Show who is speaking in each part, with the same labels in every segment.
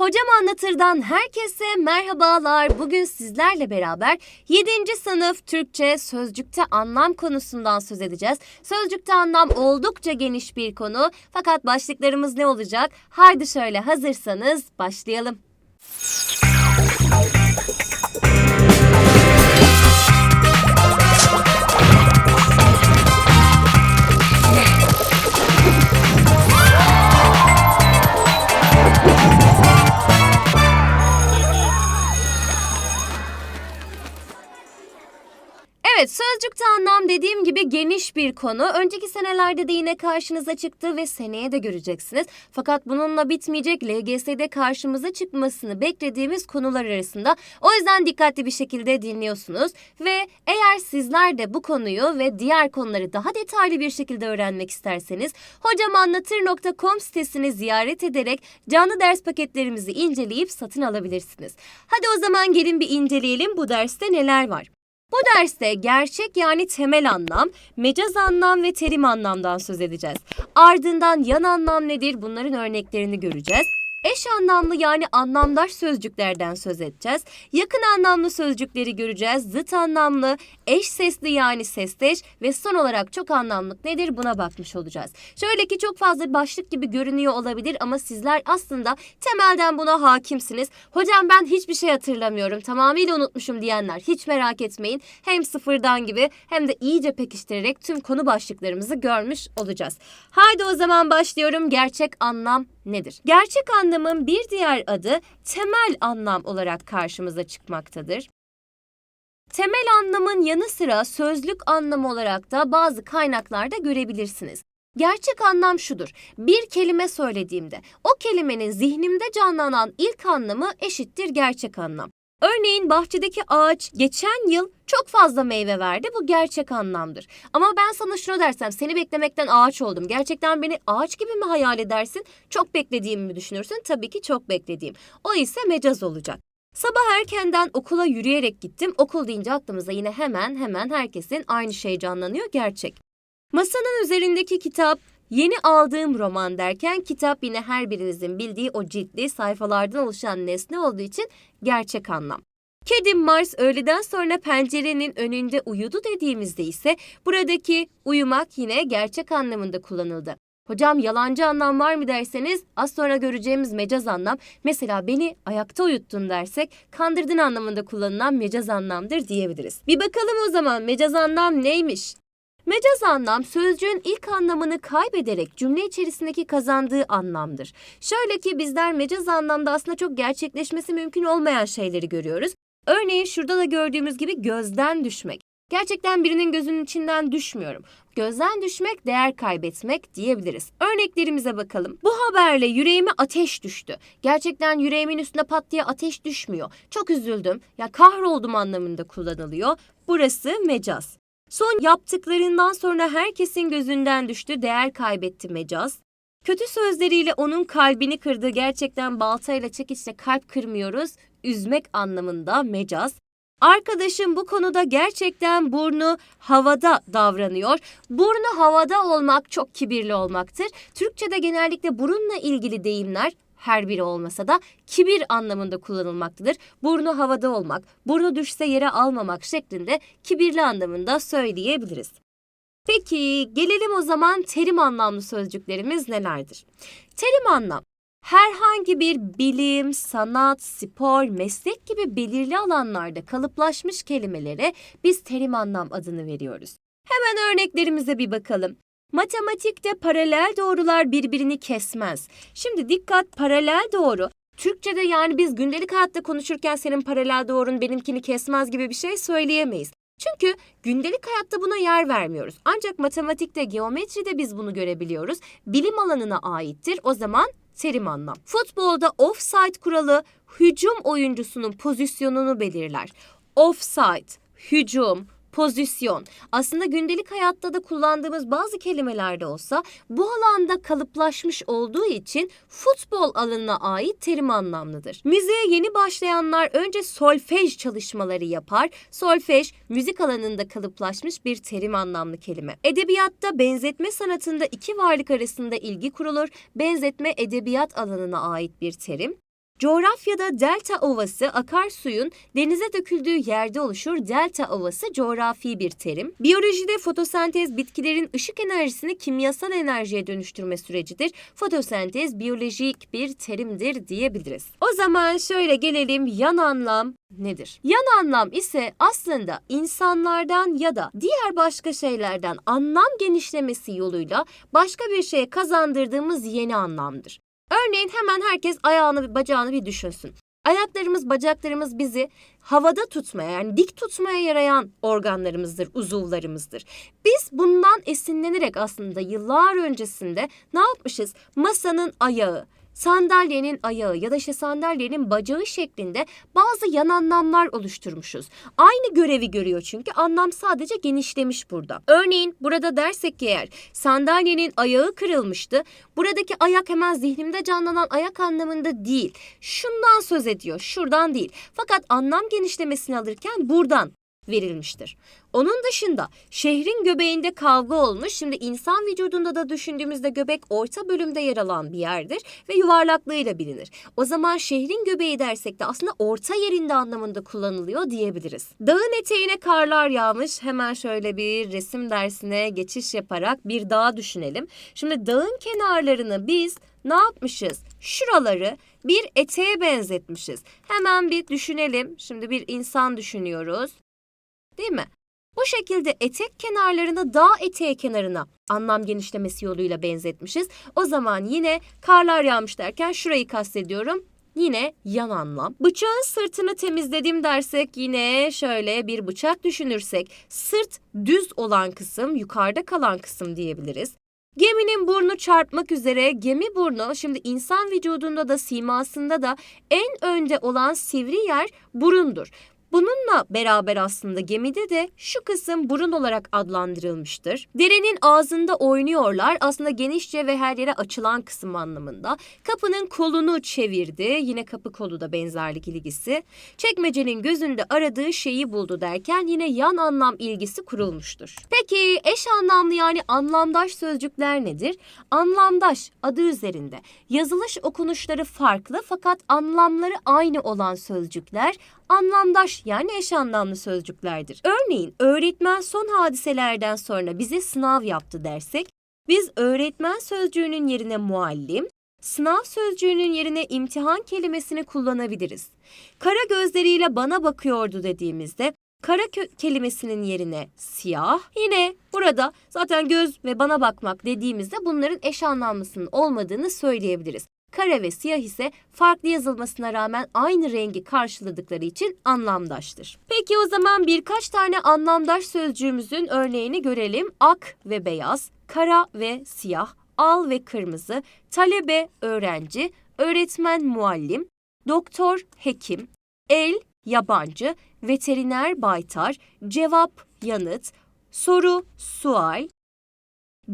Speaker 1: Hocam Anlatır'dan herkese merhabalar. Bugün sizlerle beraber 7. sınıf Türkçe sözcükte anlam konusundan söz edeceğiz. Sözcükte anlam oldukça geniş bir konu. Fakat başlıklarımız ne olacak? Haydi şöyle hazırsanız başlayalım. Evet, sözcükte anlam dediğim gibi geniş bir konu. Önceki senelerde de yine karşınıza çıktı ve seneye de göreceksiniz. Fakat bununla bitmeyecek LGS'de karşımıza çıkmasını beklediğimiz konular arasında. O yüzden dikkatli bir şekilde dinliyorsunuz ve eğer sizler de bu konuyu ve diğer konuları daha detaylı bir şekilde öğrenmek isterseniz hocamanlatır.com sitesini ziyaret ederek canlı ders paketlerimizi inceleyip satın alabilirsiniz. Hadi o zaman gelin bir inceleyelim bu derste neler var. Bu derste gerçek yani temel anlam, mecaz anlam ve terim anlamdan söz edeceğiz. Ardından yan anlam nedir bunların örneklerini göreceğiz. Eş anlamlı yani anlamdaş sözcüklerden söz edeceğiz. Yakın anlamlı sözcükleri göreceğiz. Zıt anlamlı, eş sesli yani sesteş ve son olarak çok anlamlık nedir buna bakmış olacağız. Şöyle ki çok fazla başlık gibi görünüyor olabilir ama sizler aslında temelden buna hakimsiniz. Hocam ben hiçbir şey hatırlamıyorum tamamıyla unutmuşum diyenler hiç merak etmeyin. Hem sıfırdan gibi hem de iyice pekiştirerek tüm konu başlıklarımızı görmüş olacağız. Haydi o zaman başlıyorum. Gerçek anlam nedir? Gerçek anlamın bir diğer adı temel anlam olarak karşımıza çıkmaktadır. Temel anlamın yanı sıra sözlük anlamı olarak da bazı kaynaklarda görebilirsiniz. Gerçek anlam şudur. Bir kelime söylediğimde o kelimenin zihnimde canlanan ilk anlamı eşittir gerçek anlam. Örneğin bahçedeki ağaç geçen yıl çok fazla meyve verdi. Bu gerçek anlamdır. Ama ben sana şunu dersem seni beklemekten ağaç oldum. Gerçekten beni ağaç gibi mi hayal edersin? Çok beklediğimi mi düşünürsün? Tabii ki çok beklediğim. O ise mecaz olacak. Sabah erkenden okula yürüyerek gittim. Okul deyince aklımıza yine hemen hemen herkesin aynı şey canlanıyor gerçek. Masanın üzerindeki kitap Yeni aldığım roman derken kitap yine her birinizin bildiği o ciltli sayfalardan oluşan nesne olduğu için gerçek anlam. Kedim Mars öğleden sonra pencerenin önünde uyudu dediğimizde ise buradaki uyumak yine gerçek anlamında kullanıldı. Hocam yalancı anlam var mı derseniz az sonra göreceğimiz mecaz anlam mesela beni ayakta uyuttun dersek kandırdın anlamında kullanılan mecaz anlamdır diyebiliriz. Bir bakalım o zaman mecaz anlam neymiş? Mecaz anlam sözcüğün ilk anlamını kaybederek cümle içerisindeki kazandığı anlamdır. Şöyle ki bizler mecaz anlamda aslında çok gerçekleşmesi mümkün olmayan şeyleri görüyoruz. Örneğin şurada da gördüğümüz gibi gözden düşmek. Gerçekten birinin gözünün içinden düşmüyorum. Gözden düşmek, değer kaybetmek diyebiliriz. Örneklerimize bakalım. Bu haberle yüreğime ateş düştü. Gerçekten yüreğimin üstüne pat diye ateş düşmüyor. Çok üzüldüm. Ya kahroldum anlamında kullanılıyor. Burası mecaz. Son yaptıklarından sonra herkesin gözünden düştü, değer kaybetti mecaz. Kötü sözleriyle onun kalbini kırdı. Gerçekten baltayla çekiçle kalp kırmıyoruz. Üzmek anlamında mecaz. Arkadaşım bu konuda gerçekten burnu havada davranıyor. Burnu havada olmak çok kibirli olmaktır. Türkçe'de genellikle burunla ilgili deyimler her biri olmasa da kibir anlamında kullanılmaktadır. Burnu havada olmak, burnu düşse yere almamak şeklinde kibirli anlamında söyleyebiliriz. Peki gelelim o zaman terim anlamlı sözcüklerimiz nelerdir? Terim anlam herhangi bir bilim, sanat, spor, meslek gibi belirli alanlarda kalıplaşmış kelimelere biz terim anlam adını veriyoruz. Hemen örneklerimize bir bakalım. Matematikte paralel doğrular birbirini kesmez. Şimdi dikkat paralel doğru. Türkçe'de yani biz gündelik hayatta konuşurken senin paralel doğrun benimkini kesmez gibi bir şey söyleyemeyiz. Çünkü gündelik hayatta buna yer vermiyoruz. Ancak matematikte, geometride biz bunu görebiliyoruz. Bilim alanına aittir. O zaman terim anlam. Futbolda offside kuralı hücum oyuncusunun pozisyonunu belirler. Offside, hücum, pozisyon. Aslında gündelik hayatta da kullandığımız bazı kelimelerde olsa bu alanda kalıplaşmış olduğu için futbol alanına ait terim anlamlıdır. Müziğe yeni başlayanlar önce solfej çalışmaları yapar. Solfej müzik alanında kalıplaşmış bir terim anlamlı kelime. Edebiyatta benzetme sanatında iki varlık arasında ilgi kurulur. Benzetme edebiyat alanına ait bir terim. Coğrafyada delta ovası akarsuyun denize döküldüğü yerde oluşur. Delta ovası coğrafi bir terim. Biyolojide fotosentez bitkilerin ışık enerjisini kimyasal enerjiye dönüştürme sürecidir. Fotosentez biyolojik bir terimdir diyebiliriz. O zaman şöyle gelelim yan anlam nedir? Yan anlam ise aslında insanlardan ya da diğer başka şeylerden anlam genişlemesi yoluyla başka bir şeye kazandırdığımız yeni anlamdır. Örneğin hemen herkes ayağını bacağını bir düşünsün. Ayaklarımız, bacaklarımız bizi havada tutmaya yani dik tutmaya yarayan organlarımızdır, uzuvlarımızdır. Biz bundan esinlenerek aslında yıllar öncesinde ne yapmışız? Masanın ayağı, sandalyenin ayağı ya da işte sandalyenin bacağı şeklinde bazı yan anlamlar oluşturmuşuz. Aynı görevi görüyor çünkü anlam sadece genişlemiş burada. Örneğin burada dersek ki eğer sandalyenin ayağı kırılmıştı. Buradaki ayak hemen zihnimde canlanan ayak anlamında değil. Şundan söz ediyor, şuradan değil. Fakat anlam genişlemesini alırken buradan verilmiştir. Onun dışında şehrin göbeğinde kavga olmuş. Şimdi insan vücudunda da düşündüğümüzde göbek orta bölümde yer alan bir yerdir ve yuvarlaklığıyla bilinir. O zaman şehrin göbeği dersek de aslında orta yerinde anlamında kullanılıyor diyebiliriz. Dağın eteğine karlar yağmış. Hemen şöyle bir resim dersine geçiş yaparak bir dağ düşünelim. Şimdi dağın kenarlarını biz ne yapmışız? Şuraları bir eteğe benzetmişiz. Hemen bir düşünelim. Şimdi bir insan düşünüyoruz. Değil mi? Bu şekilde etek kenarlarını dağ eteği kenarına anlam genişlemesi yoluyla benzetmişiz. O zaman yine karlar yağmış derken şurayı kastediyorum. Yine yan anlam. Bıçağın sırtını temizledim dersek yine şöyle bir bıçak düşünürsek sırt düz olan kısım yukarıda kalan kısım diyebiliriz. Geminin burnu çarpmak üzere gemi burnu şimdi insan vücudunda da simasında da en önde olan sivri yer burundur. Bununla beraber aslında gemide de şu kısım burun olarak adlandırılmıştır. Derenin ağzında oynuyorlar aslında genişçe ve her yere açılan kısım anlamında. Kapının kolunu çevirdi yine kapı kolu da benzerlik ilgisi. Çekmecenin gözünde aradığı şeyi buldu derken yine yan anlam ilgisi kurulmuştur. Peki eş anlamlı yani anlamdaş sözcükler nedir? Anlamdaş adı üzerinde yazılış okunuşları farklı fakat anlamları aynı olan sözcükler anlamdaş yani eş anlamlı sözcüklerdir. Örneğin öğretmen son hadiselerden sonra bize sınav yaptı dersek biz öğretmen sözcüğünün yerine muallim, sınav sözcüğünün yerine imtihan kelimesini kullanabiliriz. Kara gözleriyle bana bakıyordu dediğimizde kara kelimesinin yerine siyah. Yine burada zaten göz ve bana bakmak dediğimizde bunların eş anlamlısının olmadığını söyleyebiliriz. Kare ve siyah ise farklı yazılmasına rağmen aynı rengi karşıladıkları için anlamdaştır. Peki o zaman birkaç tane anlamdaş sözcüğümüzün örneğini görelim. Ak ve beyaz, kara ve siyah, al ve kırmızı, talebe öğrenci, öğretmen muallim, doktor hekim, el yabancı, veteriner baytar, cevap yanıt, soru sual,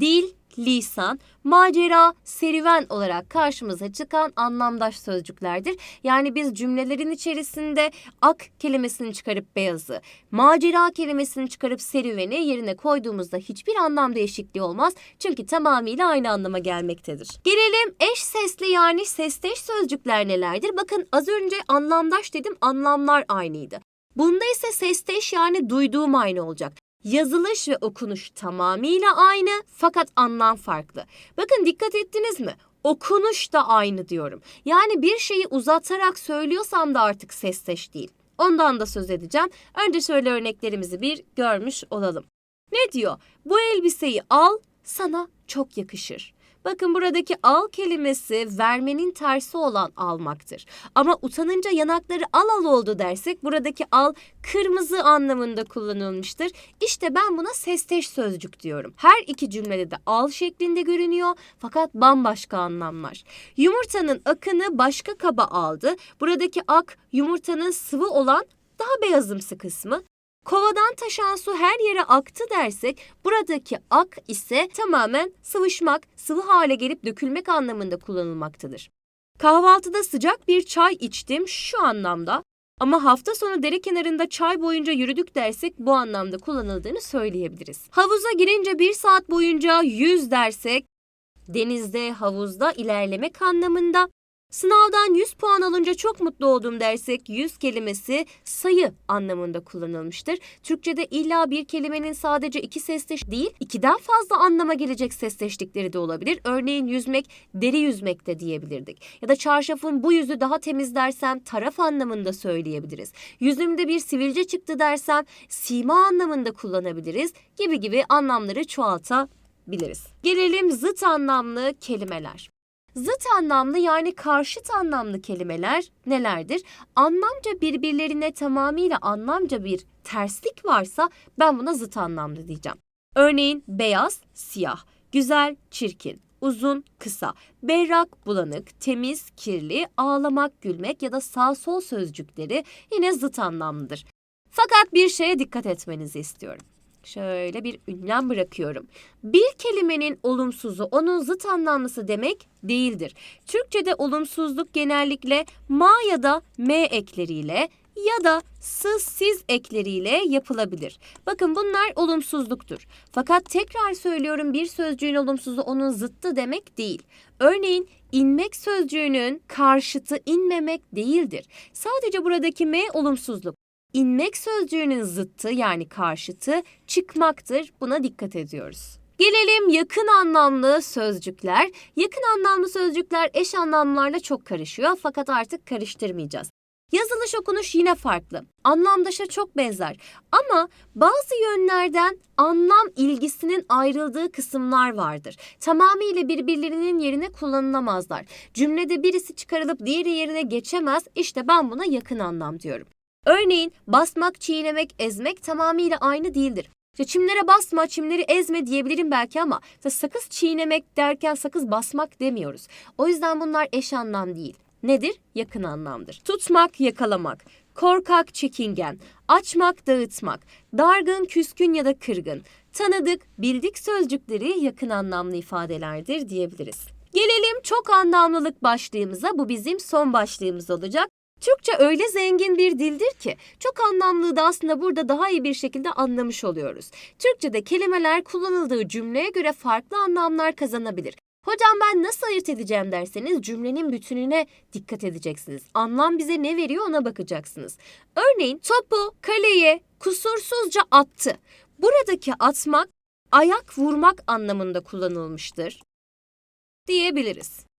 Speaker 1: dil, lisan, macera, serüven olarak karşımıza çıkan anlamdaş sözcüklerdir. Yani biz cümlelerin içerisinde ak kelimesini çıkarıp beyazı, macera kelimesini çıkarıp serüveni yerine koyduğumuzda hiçbir anlam değişikliği olmaz. Çünkü tamamıyla aynı anlama gelmektedir. Gelelim eş sesli yani sesteş sözcükler nelerdir? Bakın az önce anlamdaş dedim anlamlar aynıydı. Bunda ise sesteş yani duyduğum aynı olacak. Yazılış ve okunuş tamamıyla aynı fakat anlam farklı. Bakın dikkat ettiniz mi? Okunuş da aynı diyorum. Yani bir şeyi uzatarak söylüyorsam da artık sesteş değil. Ondan da söz edeceğim. Önce şöyle örneklerimizi bir görmüş olalım. Ne diyor? Bu elbiseyi al, sana çok yakışır. Bakın buradaki al kelimesi vermenin tersi olan almaktır. Ama utanınca yanakları al al oldu dersek buradaki al kırmızı anlamında kullanılmıştır. İşte ben buna sesteş sözcük diyorum. Her iki cümlede de al şeklinde görünüyor fakat bambaşka anlamlar. Yumurtanın akını başka kaba aldı. Buradaki ak yumurtanın sıvı olan daha beyazımsı kısmı. Kovadan taşan su her yere aktı dersek buradaki ak ise tamamen sıvışmak, sıvı hale gelip dökülmek anlamında kullanılmaktadır. Kahvaltıda sıcak bir çay içtim şu anlamda ama hafta sonu dere kenarında çay boyunca yürüdük dersek bu anlamda kullanıldığını söyleyebiliriz. Havuza girince bir saat boyunca yüz dersek denizde, havuzda ilerlemek anlamında Sınavdan 100 puan alınca çok mutlu oldum dersek 100 kelimesi sayı anlamında kullanılmıştır. Türkçe'de illa bir kelimenin sadece iki sesleş değil, ikiden fazla anlama gelecek sesleştikleri de olabilir. Örneğin yüzmek, deri yüzmek de diyebilirdik. Ya da çarşafın bu yüzü daha temiz dersem taraf anlamında söyleyebiliriz. Yüzümde bir sivilce çıktı dersem sima anlamında kullanabiliriz gibi gibi anlamları çoğaltabiliriz. Gelelim zıt anlamlı kelimeler. Zıt anlamlı yani karşıt anlamlı kelimeler nelerdir? Anlamca birbirlerine tamamıyla anlamca bir terslik varsa ben buna zıt anlamlı diyeceğim. Örneğin beyaz, siyah, güzel, çirkin, uzun, kısa, berrak, bulanık, temiz, kirli, ağlamak, gülmek ya da sağ sol sözcükleri yine zıt anlamlıdır. Fakat bir şeye dikkat etmenizi istiyorum. Şöyle bir ünlem bırakıyorum. Bir kelimenin olumsuzu onun zıt anlamlısı demek değildir. Türkçe'de olumsuzluk genellikle ma ya da m ekleriyle ya da sız siz ekleriyle yapılabilir. Bakın bunlar olumsuzluktur. Fakat tekrar söylüyorum bir sözcüğün olumsuzu onun zıttı demek değil. Örneğin inmek sözcüğünün karşıtı inmemek değildir. Sadece buradaki m olumsuzluk. İnmek sözcüğünün zıttı yani karşıtı çıkmaktır. Buna dikkat ediyoruz. Gelelim yakın anlamlı sözcükler. Yakın anlamlı sözcükler eş anlamlarla çok karışıyor fakat artık karıştırmayacağız. Yazılış okunuş yine farklı. Anlamdaşa çok benzer. Ama bazı yönlerden anlam ilgisinin ayrıldığı kısımlar vardır. Tamamıyla birbirlerinin yerine kullanılamazlar. Cümlede birisi çıkarılıp diğeri yerine geçemez. İşte ben buna yakın anlam diyorum. Örneğin basmak, çiğnemek, ezmek tamamıyla aynı değildir. İşte çimlere basma, çimleri ezme diyebilirim belki ama sakız çiğnemek derken sakız basmak demiyoruz. O yüzden bunlar eş anlam değil. Nedir? Yakın anlamdır. Tutmak, yakalamak, korkak, çekingen, açmak, dağıtmak, dargın, küskün ya da kırgın, tanıdık, bildik sözcükleri yakın anlamlı ifadelerdir diyebiliriz. Gelelim çok anlamlılık başlığımıza. Bu bizim son başlığımız olacak. Türkçe öyle zengin bir dildir ki çok anlamlılığı da aslında burada daha iyi bir şekilde anlamış oluyoruz. Türkçe'de kelimeler kullanıldığı cümleye göre farklı anlamlar kazanabilir. Hocam ben nasıl ayırt edeceğim derseniz cümlenin bütününe dikkat edeceksiniz. Anlam bize ne veriyor ona bakacaksınız. Örneğin topu kaleye kusursuzca attı. Buradaki atmak ayak vurmak anlamında kullanılmıştır diyebiliriz.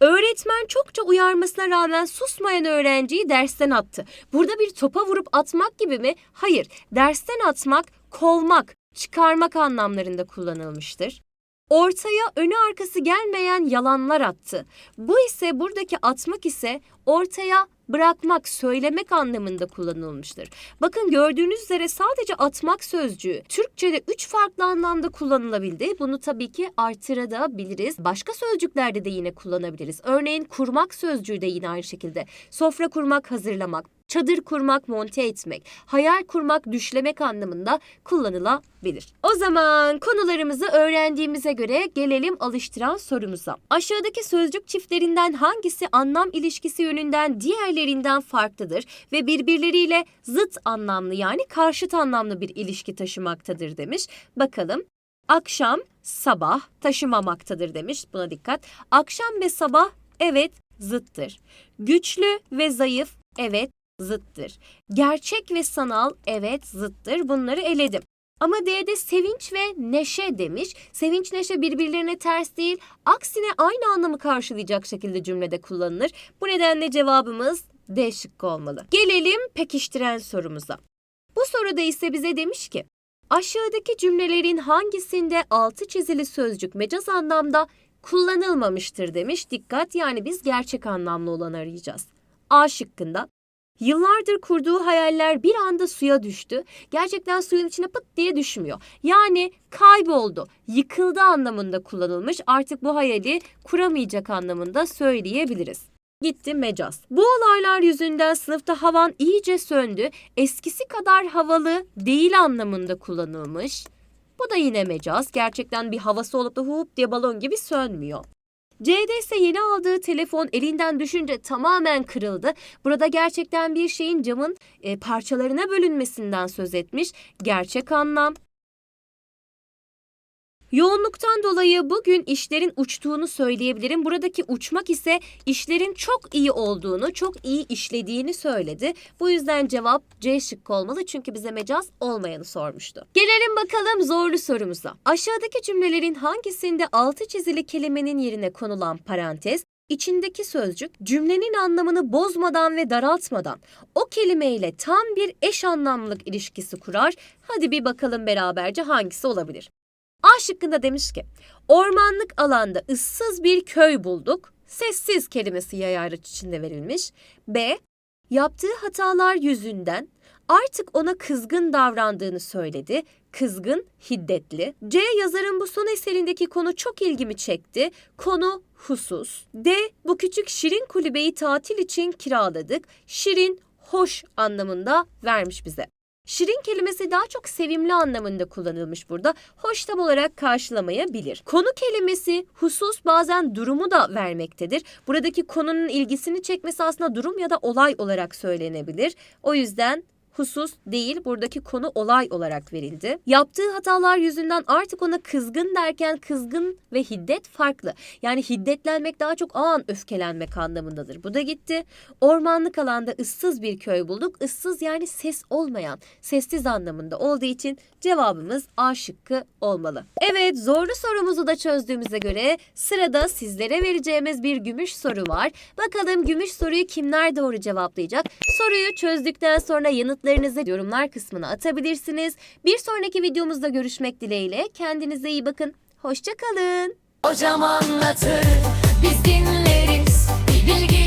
Speaker 1: Öğretmen çokça uyarmasına rağmen susmayan öğrenciyi dersten attı. Burada bir topa vurup atmak gibi mi? Hayır. Dersten atmak, kovmak, çıkarmak anlamlarında kullanılmıştır. Ortaya önü arkası gelmeyen yalanlar attı. Bu ise buradaki atmak ise ortaya bırakmak, söylemek anlamında kullanılmıştır. Bakın gördüğünüz üzere sadece atmak sözcüğü Türkçe'de üç farklı anlamda kullanılabildi. Bunu tabii ki artırabiliriz. Başka sözcüklerde de yine kullanabiliriz. Örneğin kurmak sözcüğü de yine aynı şekilde. Sofra kurmak, hazırlamak, çadır kurmak, monte etmek, hayal kurmak, düşlemek anlamında kullanılabilir. O zaman konularımızı öğrendiğimize göre gelelim alıştıran sorumuza. Aşağıdaki sözcük çiftlerinden hangisi anlam ilişkisi yönünden diğerlerinden farklıdır ve birbirleriyle zıt anlamlı yani karşıt anlamlı bir ilişki taşımaktadır demiş. Bakalım. Akşam, sabah taşımamaktadır demiş. Buna dikkat. Akşam ve sabah evet zıttır. Güçlü ve zayıf evet zıttır. Gerçek ve sanal evet zıttır. Bunları eledim. Ama D'de sevinç ve neşe demiş. Sevinç neşe birbirlerine ters değil. Aksine aynı anlamı karşılayacak şekilde cümlede kullanılır. Bu nedenle cevabımız D şıkkı olmalı. Gelelim pekiştiren sorumuza. Bu soruda ise bize demiş ki aşağıdaki cümlelerin hangisinde altı çizili sözcük mecaz anlamda kullanılmamıştır demiş. Dikkat yani biz gerçek anlamlı olanı arayacağız. A şıkkında Yıllardır kurduğu hayaller bir anda suya düştü. Gerçekten suyun içine pıt diye düşmüyor. Yani kayboldu, yıkıldı anlamında kullanılmış. Artık bu hayali kuramayacak anlamında söyleyebiliriz. Gitti mecaz. Bu olaylar yüzünden sınıfta havan iyice söndü. Eskisi kadar havalı değil anlamında kullanılmış. Bu da yine mecaz. Gerçekten bir havası olup da hup diye balon gibi sönmüyor. C'de ise yeni aldığı telefon elinden düşünce tamamen kırıldı. Burada gerçekten bir şeyin camın e, parçalarına bölünmesinden söz etmiş. Gerçek anlam. Yoğunluktan dolayı bugün işlerin uçtuğunu söyleyebilirim. Buradaki uçmak ise işlerin çok iyi olduğunu, çok iyi işlediğini söyledi. Bu yüzden cevap C şıkkı olmalı çünkü bize mecaz olmayanı sormuştu. Gelelim bakalım zorlu sorumuza. Aşağıdaki cümlelerin hangisinde altı çizili kelimenin yerine konulan parantez içindeki sözcük cümlenin anlamını bozmadan ve daraltmadan o kelimeyle tam bir eş anlamlılık ilişkisi kurar. Hadi bir bakalım beraberce hangisi olabilir? A şıkkında demiş ki ormanlık alanda ıssız bir köy bulduk. Sessiz kelimesi yay araç içinde verilmiş. B yaptığı hatalar yüzünden artık ona kızgın davrandığını söyledi. Kızgın, hiddetli. C yazarın bu son eserindeki konu çok ilgimi çekti. Konu husus. D bu küçük şirin kulübeyi tatil için kiraladık. Şirin, hoş anlamında vermiş bize. Şirin kelimesi daha çok sevimli anlamında kullanılmış burada. Hoş tam olarak karşılamayabilir. Konu kelimesi husus bazen durumu da vermektedir. Buradaki konunun ilgisini çekmesi aslında durum ya da olay olarak söylenebilir. O yüzden husus değil buradaki konu olay olarak verildi. Yaptığı hatalar yüzünden artık ona kızgın derken kızgın ve hiddet farklı. Yani hiddetlenmek daha çok an öfkelenmek anlamındadır. Bu da gitti. Ormanlık alanda ıssız bir köy bulduk. Issız yani ses olmayan, sessiz anlamında olduğu için cevabımız A şıkkı olmalı. Evet zorlu sorumuzu da çözdüğümüze göre sırada sizlere vereceğimiz bir gümüş soru var. Bakalım gümüş soruyu kimler doğru cevaplayacak? Soruyu çözdükten sonra yanıtlarınızı yorumlar kısmına atabilirsiniz. Bir sonraki videomuzda görüşmek dileğiyle. Kendinize iyi bakın. Hoşçakalın.
Speaker 2: Hocam anlatır, biz dinleriz. Bir bilgi